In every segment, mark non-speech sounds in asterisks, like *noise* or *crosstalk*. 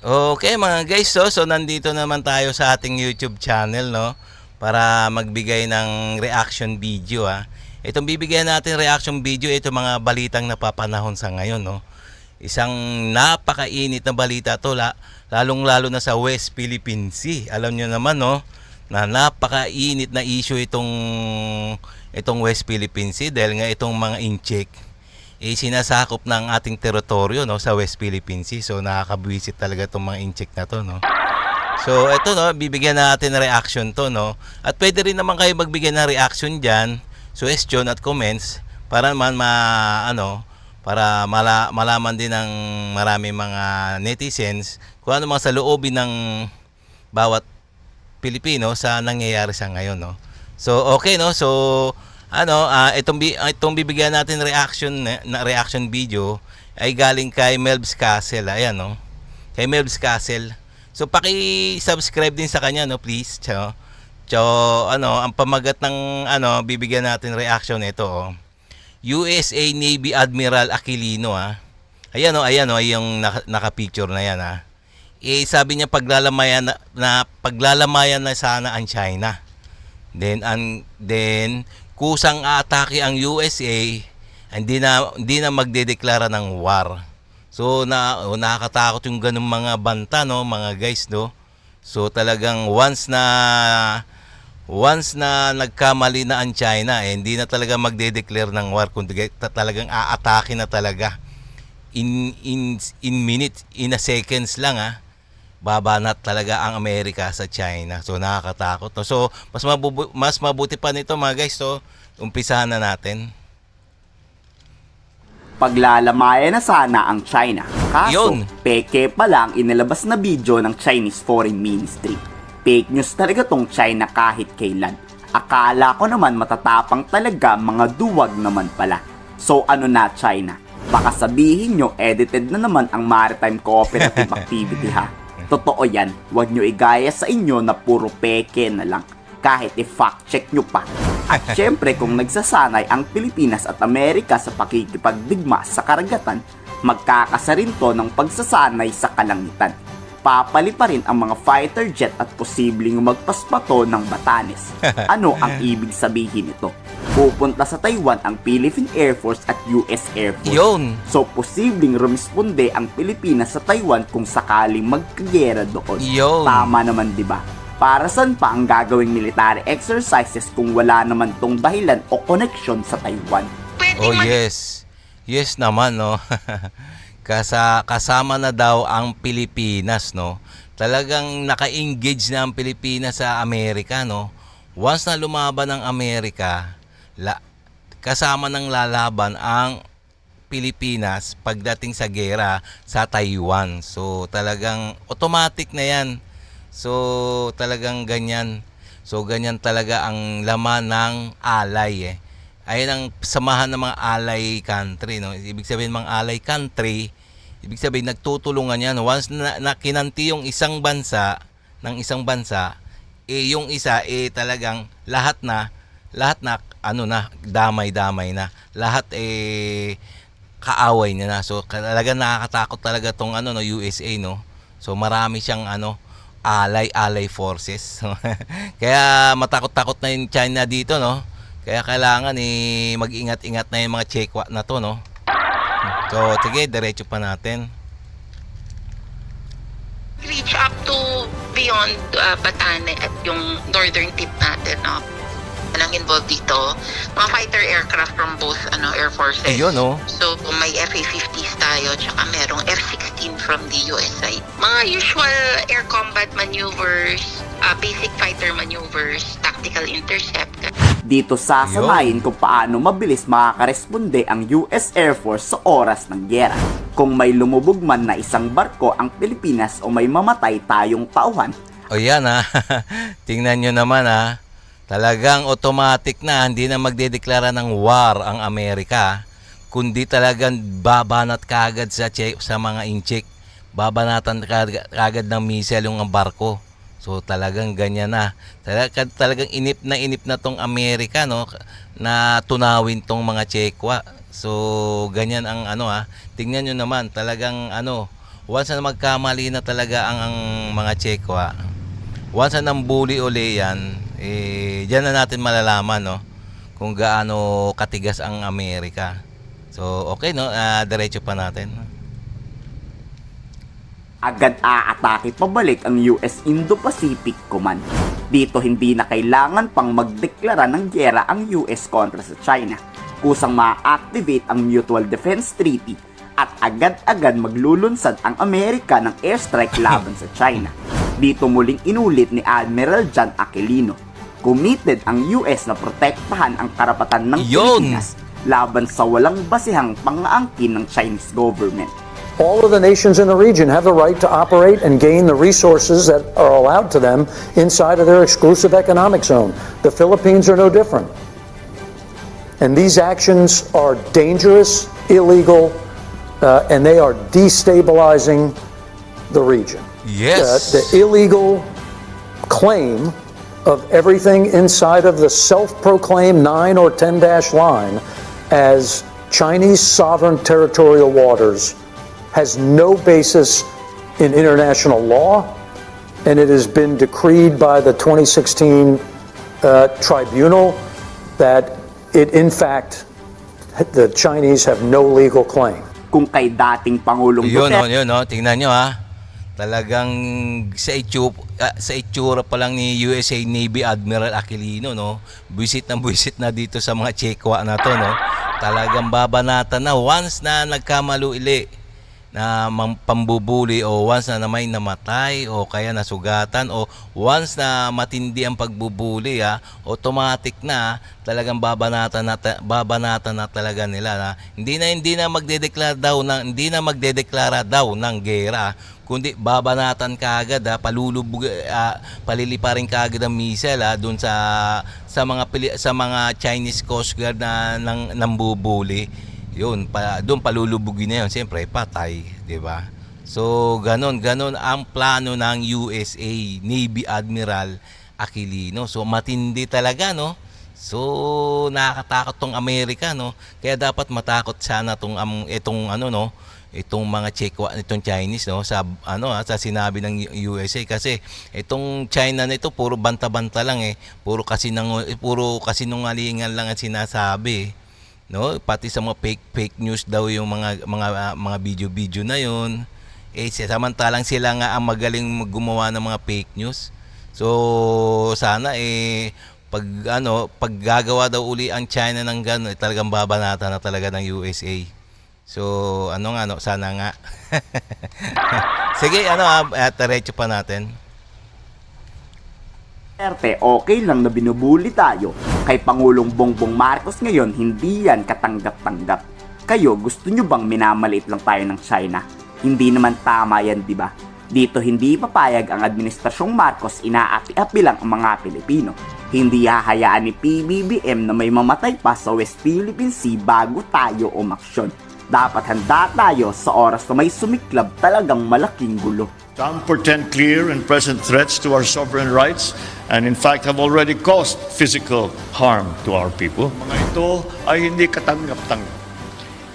Okay mga guys, so, so nandito naman tayo sa ating YouTube channel no para magbigay ng reaction video ha. Itong bibigyan natin reaction video ito mga balitang napapanahon sa ngayon no. Isang napakainit na balita to la, lalong-lalo na sa West Philippine Sea. Alam nyo naman no na napakainit na issue itong itong West Philippine Sea dahil nga itong mga incheck eh, sinasakop ng ating teritoryo no sa West Philippine Sea. So nakakabwisit talaga itong mga incheck na to no. So ito no, bibigyan natin ng reaction to no. At pwede rin naman kayo magbigay ng reaction diyan, suggestion at comments para naman ma ano, para mala, malaman din ng marami mga netizens kung ano mga sa loobin ng bawat Pilipino sa nangyayari sa ngayon no. So okay no. So ano, ah, itong ah, itong bibigyan natin reaction na, na reaction video ay galing kay Melbs Castle. Ayan no. Kay Melbs Castle. So paki-subscribe din sa kanya no, please. So, so ano, ang pamagat ng ano, bibigyan natin reaction nito oh. USA Navy Admiral Aquilino ah. Ayan oh, ayan oh, yung naka, naka-picture na yan ah. Eh sabi niya paglalamayan na, na paglalamayan na sana ang China. Then ang then kusang atake ang USA, hindi na hindi na magdedeklara ng war. So na oh, nakakatakot yung ganung mga banta no, mga guys no. So talagang once na once na nagkamali na ang China, eh, hindi na talaga magde-declare ng war kundi ta- talagang aatake na talaga. In in in minutes, in a seconds lang ah babanat talaga ang Amerika sa China. So nakakatakot. No? So mas mabubu- mas mabuti pa nito mga guys. So umpisahan na natin. Paglalamayan na sana ang China. Kaso, Yun. peke pa lang inilabas na video ng Chinese Foreign Ministry. Fake news talaga tong China kahit kailan. Akala ko naman matatapang talaga mga duwag naman pala. So ano na China? Baka sabihin nyo edited na naman ang maritime cooperative *laughs* activity ha. Totoo yan, huwag nyo igaya sa inyo na puro peke na lang. Kahit i-fact check nyo pa. At *laughs* syempre kung nagsasanay ang Pilipinas at Amerika sa pakikipagdigma sa karagatan, magkakasa rin to ng pagsasanay sa kalangitan. Papali pa rin ang mga fighter jet at posibleng magpaspato ng Batanes. *laughs* Ano ang ibig sabihin nito? Pupunta sa Taiwan ang Philippine Air Force at US Air Force. Yun. So, posibleng rumisponde ang Pilipinas sa Taiwan kung sakaling magkagera doon. Yun. Tama naman, di ba? Para saan pa ang gagawing military exercises kung wala naman tong dahilan o connection sa Taiwan? Oh yes. Yes naman no. *laughs* Kasa kasama na daw ang Pilipinas no. Talagang naka-engage na ang Pilipinas sa Amerika no. Once na lumaban ang Amerika, la, kasama ng lalaban ang Pilipinas pagdating sa gera sa Taiwan. So talagang automatic na 'yan. So talagang ganyan. So ganyan talaga ang laman ng alay eh. Ayun ang samahan ng mga alay country, no? Ibig sabihin mga alay country, ibig sabihin nagtutulungan yan. Once na, na kinanti yung isang bansa, ng isang bansa, eh yung isa eh talagang lahat na lahat na ano na damay-damay na. Lahat eh kaaway niya na. So talagang nakakatakot talaga tong ano no USA no. So marami siyang ano alay-alay forces. *laughs* Kaya matakot-takot na yung China dito no. Kaya kailangan eh mag-ingat-ingat na yung mga Chekwa na to no. So sige, diretso pa natin. reach up to beyond uh, Batane at yung northern tip natin, no? Anong involved dito? Mga fighter aircraft from both ano air forces. Ayun no. So, may FA-50s tayo, tsaka merong F-16 from the US side. Mga usual air combat maneuvers, uh, basic fighter maneuvers, tactical intercept, Dito sasamayin kung paano mabilis makakaresponde ang US Air Force sa oras ng gyera. Kung may lumubog man na isang barko ang Pilipinas o may mamatay tayong tauhan, O yan ha. *laughs* Tingnan nyo naman ha. Talagang automatic na, hindi na magdedeklara ng war ang Amerika. Kundi talagang babanat kagad sa, che- sa mga inchik. Babanatan kagad ng missile yung barko. So talagang ganyan na. Talagang, talagang inip na inip na tong Amerika no na tunawin tong mga Chekwa. So ganyan ang ano ha. Tingnan nyo naman talagang ano once na magkamali na talaga ang, ang mga Chekwa, once na nang bully uli yan, eh, dyan na natin malalaman, no? Kung gaano katigas ang Amerika. So, okay, no? Ah, diretso pa natin. Agad aatake pabalik ang US Indo-Pacific Command. Dito hindi na kailangan pang magdeklara ng gyera ang US kontra sa China. Kusang ma-activate ang Mutual Defense Treaty at agad-agad maglulunsad ang Amerika ng airstrike *laughs* laban sa China. Dito muling inulit ni Admiral John Aquilino. Committed ang US na protektahan ang karapatan ng Yun! Pilipinas laban sa walang basihang pangaangkin ng Chinese government. All of the nations in the region have the right to operate and gain the resources that are allowed to them inside of their exclusive economic zone. The Philippines are no different. And these actions are dangerous, illegal, uh, and they are destabilizing the region. Yes! Uh, the illegal claim of everything inside of the self proclaimed 9 or 10 dash line as Chinese sovereign territorial waters has no basis in international law, and it has been decreed by the 2016 uh, tribunal that it, in fact, the Chinese have no legal claim. Kung kay dating Pangulong Yun, Duterte oh, yun, oh. Tingnan nyo, ha. Talagang sa itsura, sa itsura pa lang ni USA Navy Admiral Aquilino, no? Buisit na buisit na dito sa mga Chekwa na to, no? Talagang babanata na once na nagkamaluili na pambubuli o once na, may namatay o kaya nasugatan o once na matindi ang pagbubuli ha, automatic na talagang babanata na ta- babanata na talaga nila na hindi na hindi na magdedeklara daw ng hindi na magdedeklara daw ng gera kundi babanatan kaagad ha, palulubog ah, paliliparin kaagad ang missile doon sa sa mga sa mga Chinese Coast Guard na nang nambubuli yun, pa, doon palulubugin na yun. Siyempre, patay, di ba? So, ganon, ganon ang plano ng USA Navy Admiral Aquilino. So, matindi talaga, no? So, nakakatakot tong Amerika, no? Kaya dapat matakot sana tong um, itong ano, no? Itong mga Chekwa, itong Chinese, no? Sa ano, ah, sa sinabi ng USA kasi itong China na ito puro banta-banta lang eh. Puro kasi nang puro kasinungalingan lang ang sinasabi. eh no? Pati sa mga fake fake news daw yung mga mga ah, mga video-video na yon eh samantalang sila nga ang magaling mag- gumawa ng mga fake news. So sana eh pag ano pag gagawa daw uli ang China ng gano'n eh, talagang babanata na talaga ng USA so ano nga no? Sana nga. *laughs* Sige ano ah, ah, diretso pa natin Duterte, okay lang na binubuli tayo. Kay Pangulong Bongbong Marcos ngayon, hindi yan katanggap-tanggap. Kayo, gusto nyo bang minamaliit lang tayo ng China? Hindi naman tama yan, di ba? Dito hindi papayag ang administrasyong Marcos inaapi-api lang ang mga Pilipino. Hindi hahayaan ni PBBM na may mamatay pa sa West Philippine Sea bago tayo umaksyon. Dapat handa tayo sa oras na may sumiklab talagang malaking gulo. Some portend clear and present threats to our sovereign rights and in fact have already caused physical harm to our people. Mga ito ay hindi katanggap-tanggap.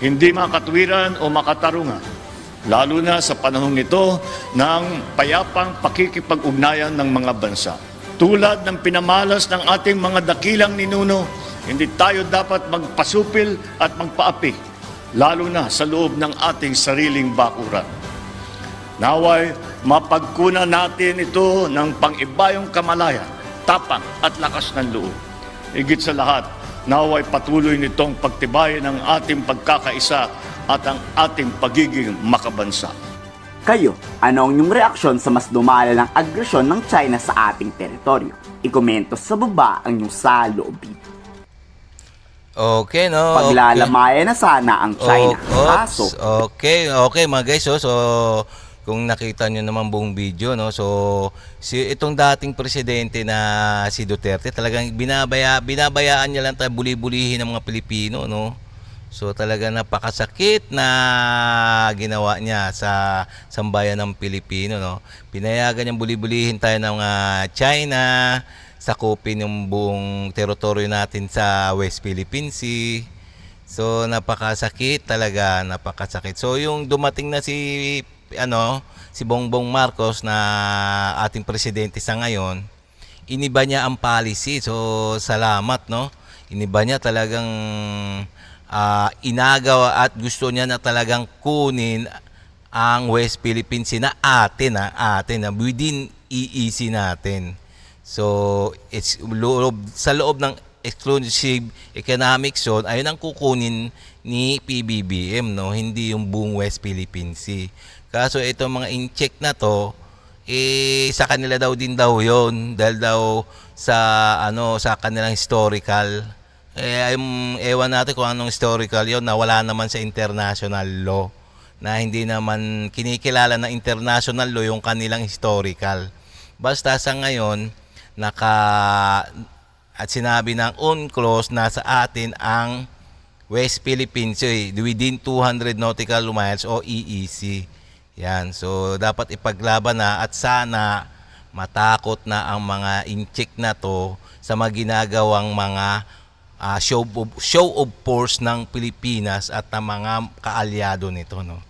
Hindi makatwiran o makatarungan. Lalo na sa panahong ito ng payapang pakikipag-ugnayan ng mga bansa. Tulad ng pinamalas ng ating mga dakilang ninuno, hindi tayo dapat magpasupil at magpaapi, lalo na sa loob ng ating sariling bakuran. Naway, mapagkunan natin ito ng pangibayong kamalayan, tapang at lakas ng loob. Higit sa lahat, naway patuloy nitong pagtibayin ang ating pagkakaisa at ang ating pagiging makabansa. Kayo, ano ang inyong reaksyon sa mas lumalalang agresyon ng China sa ating teritoryo? Ikomento sa baba ang inyong saloobin. Okay no okay. Paglalamayan na sana ang China. Oh, Kaso, okay, okay mga guys. So, so kung nakita nyo naman buong video, no? So, si itong dating presidente na si Duterte, talagang binabaya binabayaan niya lang tayo buli-bulihin ng mga Pilipino, no? So talaga napakasakit na ginawa niya sa sambayan ng Pilipino, no? Pinayagan niyang buli-bulihin tayo ng mga China, sakupin yung buong teritoryo natin sa West Philippine Sea. So napakasakit talaga, napakasakit. So yung dumating na si ano si Bongbong Marcos na ating presidente sa ngayon, iniba niya ang policy. So salamat no. Iniba niya talagang ah, inagaw at gusto niya na talagang kunin ang West Philippine Sea na atin na atin na within EEC natin. So it's loob, sa loob ng exclusive economic zone ayun ang kukunin ni PBBM no hindi yung buong West Philippine Sea. Kaso itong mga in-check na to eh sa kanila daw din daw yon dahil daw sa ano sa kanilang historical eh ayun, ewan natin kung anong historical yon na wala naman sa international law na hindi naman kinikilala na international law yung kanilang historical. Basta sa ngayon naka at sinabi ng UNCLOS na sa atin ang West Philippines eh, within 200 nautical miles o EEC. Yan. So dapat ipaglaban na at sana matakot na ang mga incheck na to sa mga ginagawang mga ah, show of, show of force ng Pilipinas at ng mga kaalyado nito no.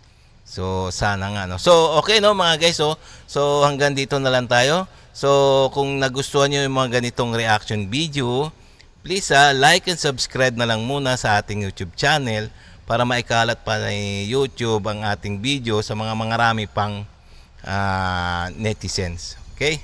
So sana nga no. So okay no mga guys so so hanggang dito na lang tayo. So kung nagustuhan niyo yung mga ganitong reaction video, please ah, like and subscribe na lang muna sa ating YouTube channel para maikalat pa ni YouTube ang ating video sa mga mga rami pang ah, netizens. Okay?